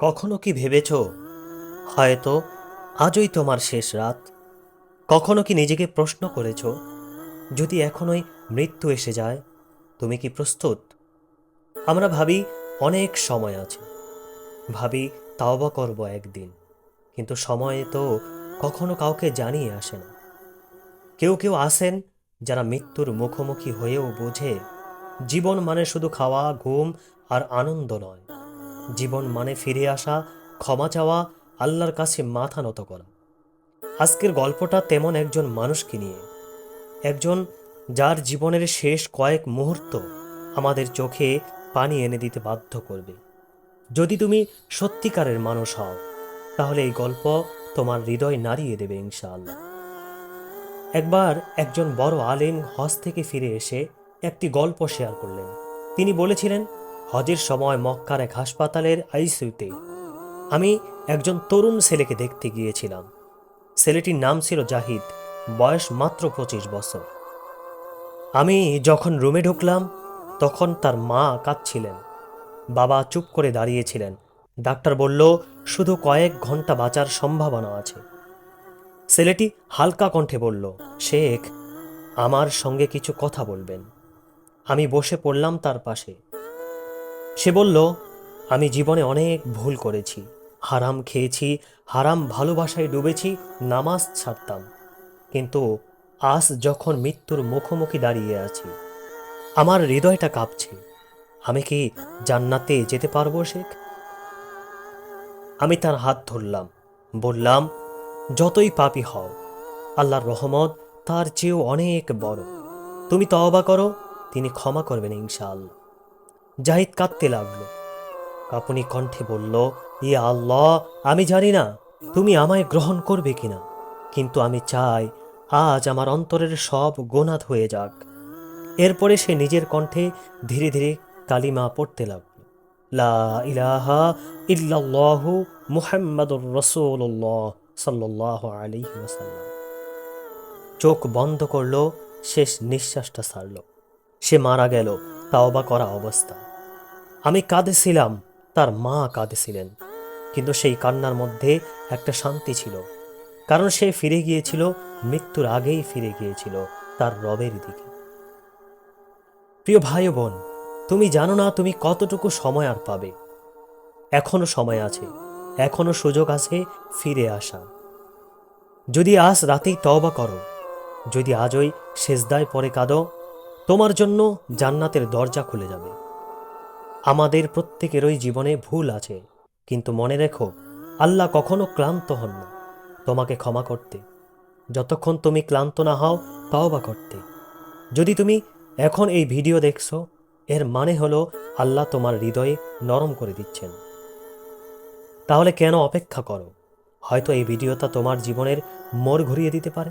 কখনো কি ভেবেছ? হয়তো আজই তোমার শেষ রাত। কখনো কি নিজেকে প্রশ্ন করেছ? যদি এখনই মৃত্যু এসে যায়, তুমি কি প্রস্তুত? আমরা ভাবি অনেক সময় আছে। ভাবি তাওবা করব একদিন, কিন্তু সময়ে তো কখনো কাউকে জানিয়ে আসে না। কেউ কেউ আসেন যারা মৃত্যুর মুখোমুখি হয়েও বোঝে, জীবন মানে শুধু খাওয়া, ঘুম আর আনন্দ নয়। জীবন মানে ফিরে আসা, ক্ষমা চাওয়া, আল্লাহর কাছে মাথা নত করা। আজকের গল্পটা তেমন একজন মানুষকে নিয়ে। একজন যার জীবনের শেষ কয়েক মুহূর্ত আমাদের চোখে পানি এনে দিতে বাধ্য করবে। যদি তুমি সত্যিকারের মানুষ হও, তাহলে এই গল্প তোমার হৃদয় নাড়িয়ে দেবে ইনশাআল্লাহ। একবার একজন বড় আলেম হজ থেকে ফিরে এসে একটি গল্প শেয়ার করলেন। তিনি বলেছিলেন হজের সময় মক্কার এক হাসপাতালের আইসিউতে আমি একজন তরুণ ছেলেকে দেখতে গিয়েছিলাম। ছেলেটির নাম ছিল জাহিদ, বয়স মাত্র পঁচিশ বছর। আমি যখন রুমে ঢুকলাম, তখন তার মা কাঁদছিলেন। বাবা চুপ করে দাঁড়িয়েছিলেন। ডাক্তার বলল, শুধু কয়েক ঘণ্টা বাঁচার সম্ভাবনা আছে। ছেলেটি হালকা কণ্ঠে বলল, শেখ, আমার সঙ্গে কিছু কথা বলবেন। আমি বসে পড়লাম তার পাশে। সে বলল, আমি জীবনে অনেক ভুল করেছি। হারাম খেয়েছি, হারাম ভালোবাসায় ডুবেছি, নামাজ ছাড়তাম। কিন্তু আজ যখন মৃত্যুর মুখোমুখি দাঁড়িয়ে আছি, আমার হৃদয়টা কাঁপছে। আমি কি জান্নাতে যেতে পারব, শেখ? আমি তার হাত ধরলাম, বললাম, যতই পাপি হও, আল্লাহর রহমত তার চেয়েও অনেক বড়। তুমি তওবা করো, তিনি ক্ষমা করবেন ইনশাআল্লাহ। জাহিদ কাঁদতে লাগল। কাপুনি কণ্ঠে বলল ইয়া আল্লাহ, আমি জানি না তুমি আমায় গ্রহণ করবে কিনা, কিন্তু আমি চাই আজ আমার অন্তরের সব গোনাথ হয়ে যাক। এরপরে সে নিজের কণ্ঠে ধীরে ধীরে কালিমা পড়তে লাগল। লা ইলাহা ইল্লাল্লাহু মুহাম্মাদুর রাসূলুল্লাহ সাল্লাল্লাহু আলাইহি ওয়াসাল্লাম। চোখ বন্ধ করল, শেষ নিঃশ্বাসটা ছাড়ল সে মারা গেল, তাওবা করা অবস্থা। আমি কাঁদেছিলাম, তার মা কাঁদেছিলেন। কিন্তু সেই কান্নার মধ্যে একটা শান্তি ছিল। কারণ সে ফিরে গিয়েছিল, মৃত্যুর আগেই ফিরে গিয়েছিল তার রবের দিকে। প্রিয় ভাই বোন, তুমি জানো না তুমি কতটুকু সময় আর পাবে। এখনও সময় আছে, এখনও সুযোগ আছে ফিরে আসা। যদি আজ রাতেই তওবা করো, যদি আজই সেজদায় পরে কাঁদো, তোমার জন্য জান্নাতের দরজা খুলে যাবে। আমাদের প্রত্যেকেরই জীবনে ভুল আছে, কিন্তু মনে রেখো, আল্লাহ কখনো ক্লান্ত হন না। তোমাকে ক্ষমা করতে। যতক্ষণ তুমি ক্লান্ত না হও তাও বা করতে। যদি তুমি এখন এই ভিডিও দেখছ, এর মানে হলো আল্লাহ তোমার হৃদয়ে নরম করে দিচ্ছেন। তাহলে কেন অপেক্ষা করো? হয়তো এই ভিডিওটা তোমার জীবনের মোড় ঘুরিয়ে দিতে পারে।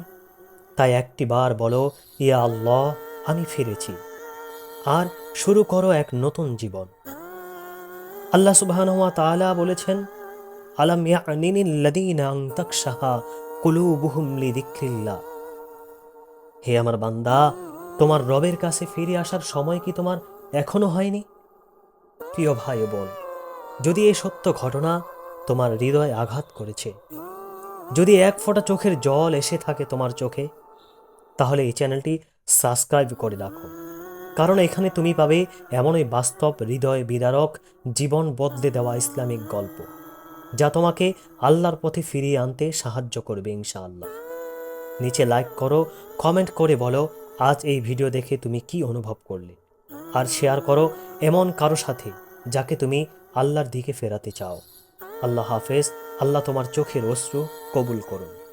তাই একটি বার বলো, ইয়া আল্লাহ, আমি ফিরেছি। আর শুরু করো এক নতুন জীবন। আল্লাহ সুবহানাহু তাআলা বলেছেন, আলাম লিযিকরিল্লাহ। হে আমার বান্দা, তোমার রবের কাছে ফিরে আসার সময় কি তোমার এখনও হয়নি? প্রিয় ভাই বোন, যদি এই সত্য ঘটনা তোমার হৃদয় আঘাত করেছে, যদি এক ফোঁটা চোখের জল এসে থাকে তোমার চোখে, তাহলে এই চ্যানেলটি সাবস্ক্রাইব করে রাখো। কারণ এখানে তুমি পাবে এমনই বাস্তব, হৃদয় বিদারক, জীবন বদলে দেওয়া ইসলামিক গল্প, যা তোমাকে আল্লাহর পথে ফিরিয়ে আনতে সাহায্য করবে, ইনশাআল্লাহ। নিচে লাইক করো কমেন্ট করে বলো, আজ এই ভিডিও দেখে তুমি কি অনুভব করলে? আর শেয়ার করো এমন কারও সাথে, যাকে তুমি আল্লাহর দিকে ফেরাতে চাও। আল্লাহ হাফেজ, আল্লাহ তোমার চোখের অশ্রু কবুল করুন।